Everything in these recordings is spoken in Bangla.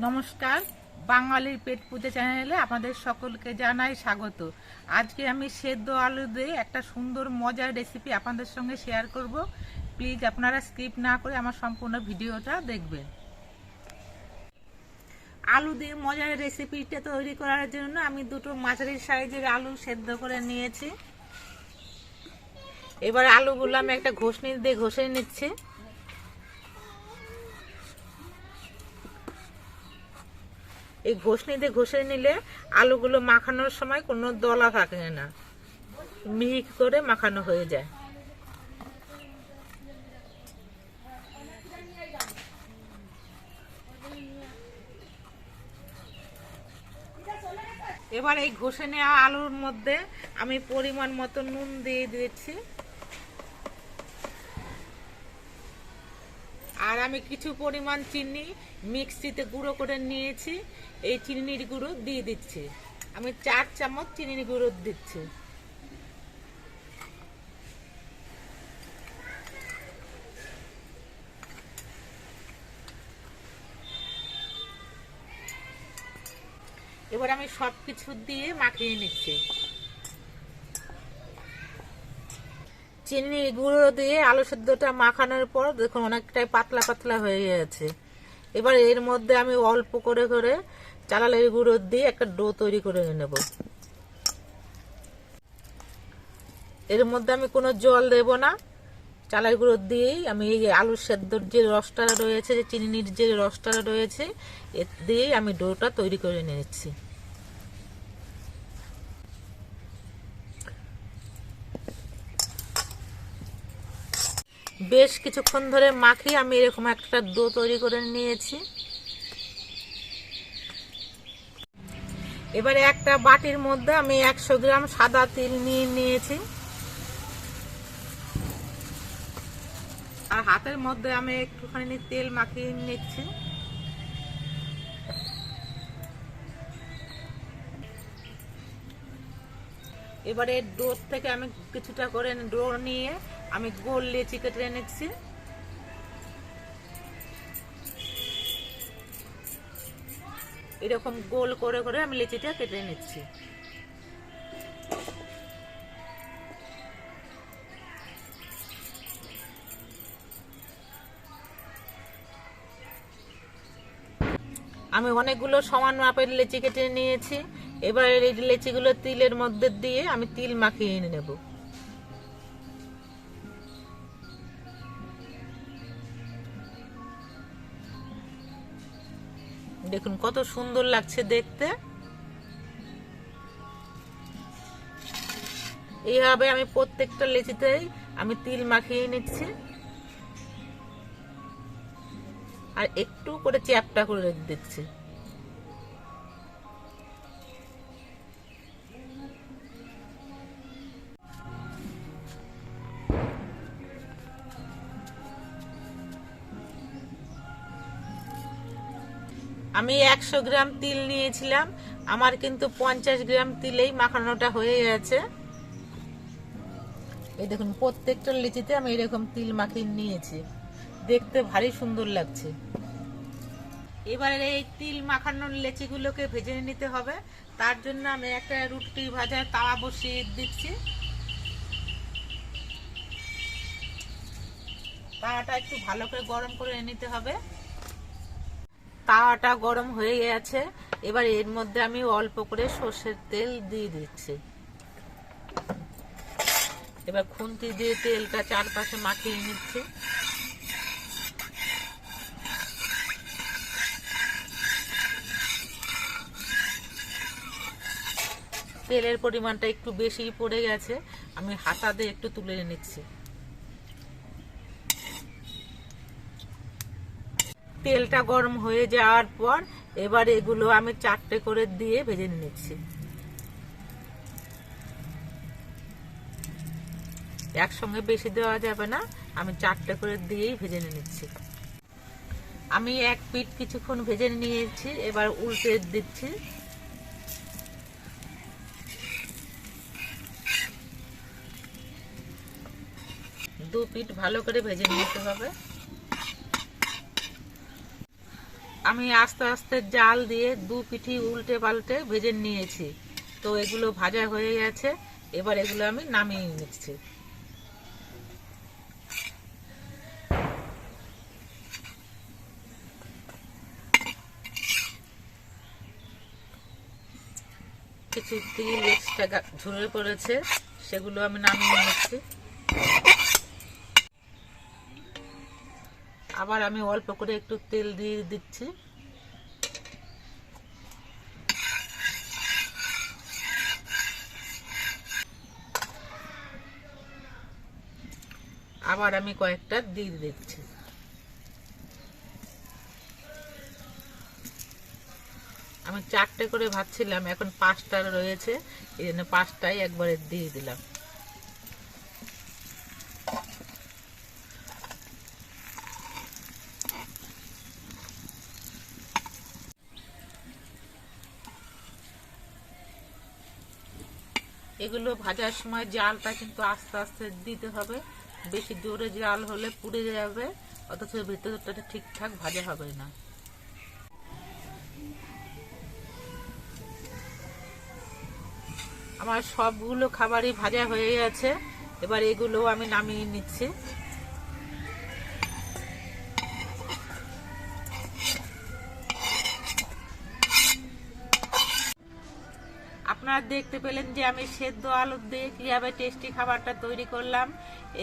নমস্কার, বাঙালির পেট পুজো চ্যানেলে আপনাদের সকলকে জানাই স্বাগত। আজকে আমি সেদ্ধ আলু দিয়ে একটা সুন্দর মজার রেসিপি আপনাদের সঙ্গে শেয়ার করব। প্লিজ আপনারা স্কিপ না করে আমার সম্পূর্ণ ভিডিওটা দেখবেন। আলু দিয়ে মজার রেসিপিটা তৈরি করার জন্য আমি দুটো মাঝারি সাইজের আলু সেদ্ধ করে নিয়েছি। এবার আলুগুলো আমি একটা ঘষনি দিয়ে ঘষে নিচ্ছি। এই ঘষনিতে ঘষে নিলে আলুগুলো মাখানোর সময় কোনো দলা থাকে না। মিহি করে মাখানো হয়ে যায়। এবার এই ঘষে নেওয়া আলুর মধ্যে আমি পরিমাণ মতো নুন দিয়ে দিয়েছি। আর আমি কিছু পরিমাণ চিনি মিক্সিতে গুঁড়ো করে নিয়েছি। এই চিনির গুঁড়ো দিয়ে দিচ্ছি। আমি চার চামচ চিনির গুঁড়ো দিচ্ছি। এবার আমি সব কিছু দিয়ে মাখিয়ে নিচ্ছি। চিনি গুঁড়ো দিয়ে আলু সেদ্ধটা মাখানোর পর দেখুন অনেকটাই পাতলা পাতলা হয়ে গেছে। এবার এর মধ্যে আমি অল্প করে করে চালালের গুঁড়ো দিয়ে একটা ডো তৈরি করে নেব। এর মধ্যে আমি কোনো জল দেব না। চালের গুঁড়ো দিয়েই আমি এই আলু সেদ্ধর যে রসটা রয়েছে, যে চিনির যে রসটা রয়েছে, এর দিয়েই আমি ডোটা তৈরি করে নিচ্ছি। বেশ কিছুক্ষণ ধরে মাখিয়ে আমি এরকম একটা ডো তৈরি করে নিয়েছি। এবারে একটা বাটির মধ্যে আমি একশো গ্রাম সাদা তিল নিয়ে নিয়েছি। আর হাতের মধ্যে আমি একটুখানি তেল মাখিয়ে নিচ্ছি। এবারে ডোর থেকে আমি কিছুটা করে ডোর নিয়ে আমি গোল লেচি কেটে নিচ্ছি। এরকম গোল করে করে আমি লেচিটা কেটে নিচ্ছি। আমি অনেকগুলো সমান মাপের লেচি কেটে নিয়েছি। এবার এই লেচিগুলো তিলের মধ্যে দিয়ে আমি তিল মাখিয়ে নেব। দেখুন, কত সুন্দর লাগছে দেখতে। এইভাবে আমি প্রত্যেকটা লেচিতেই আমি তিল মাখিয়ে নিচ্ছি। আর একটু করে চ্যাপটা করে দিচ্ছি আমি একশো গ্রাম তিল নিয়েছিলাম। আমার কিন্তু পঞ্চাশ গ্রাম তিলেই মাখানোটা হয়ে গেছে। এই দেখুন, প্রত্যেকটা লিচিতে আমি এরকম তিল মাখিয়ে নিয়েছি। দেখতে ভারী সুন্দর লাগছে। এবারে এই তিল মাখানোর লেচিগুলোকে ভেজে নিতে হবে। তার জন্য আমি একটা রুটি ভাজার তাওয়া বসিয়ে দিচ্ছি। তাওয়াটা একটু ভালো করে গরম করে নিতে হবে। তাওয়াটা গরম হয়ে গেছে। এবার এর মধ্যে আমি অল্প করে সর্ষের তেল দিয়ে দিচ্ছি। এবার খুন্তি দিয়ে তেলটা চারপাশে মাখিয়ে নিচ্ছি। তেলের পরিমাণটা একটু বেশি পড়ে গেছে। আমি হাতা দিয়ে একটু তুলে নিচ্ছি। তেলটা গরম হয়ে যাওয়ার পর এবার এগুলো আমি চারটে করে দিয়ে ভেজে নিচ্ছি। একসঙ্গে বেশি দেওয়া যাবে না, আমি চারটে করে দিয়েই ভেজে নিচ্ছি। আমি এক পিঠ কিছুক্ষণ ভেজে নিয়েছি, এবার উল্টে দিচ্ছি। দু পিঠ ভালো করে ভেজে নিতে হবে। আমি আস্তে আস্তে জাল দিয়ে দু পিঠি উল্টে পাল্টে ভেজে নিয়েছি। তো এগুলো ভাজা হয়ে গেছে। এবার এগুলো আমি নামিয়ে নিচ্ছি। কিছু তিল, এক্সট্রা ঝরে পড়েছে, সেগুলো আমি নামিয়ে নিচ্ছি। আবার আমি অল্প করে একটু তেল দিয়ে দিচ্ছি। আবার আমি কয়েকটা দিয়ে দিচ্ছি। আমি চারটে করে ভাবছিলাম এখন পাঁচটা রয়েছে, এই জন্য পাঁচটাই একবারে দিয়ে দিলাম। এগুলো ভাজার সময় জালটা কিন্তু আস্তে আস্তে দিতে হবে। বেশি জোরে জাল হলে পুড়ে যাবে, অথচ ভেতরটা ঠিকঠাক ভাজা হবে না। আমার সবগুলো খাবারই ভাজা হয়ে গেছে। এবার এগুলো আমি নামিয়ে নিচ্ছি। আপনারা দেখতে পেলেন যে আমি সেদ্ধ আলু দিয়ে কীভাবে টেস্টি খাবারটা তৈরি করলাম।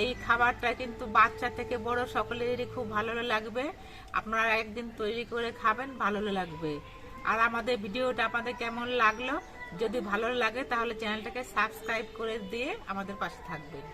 এই খাবারটা কিন্তু বাচ্চা থেকে বড় সকলেরই খুব ভালো লাগবে। আপনারা একদিন তৈরি করে খাবেন, ভালো লাগবে। আর আমাদের ভিডিওটা আপনাদের কেমন লাগল? যদি ভালো লাগে তাহলে চ্যানেলটাকে সাবস্ক্রাইব করে দিয়ে আমাদের পাশে থাকবেন।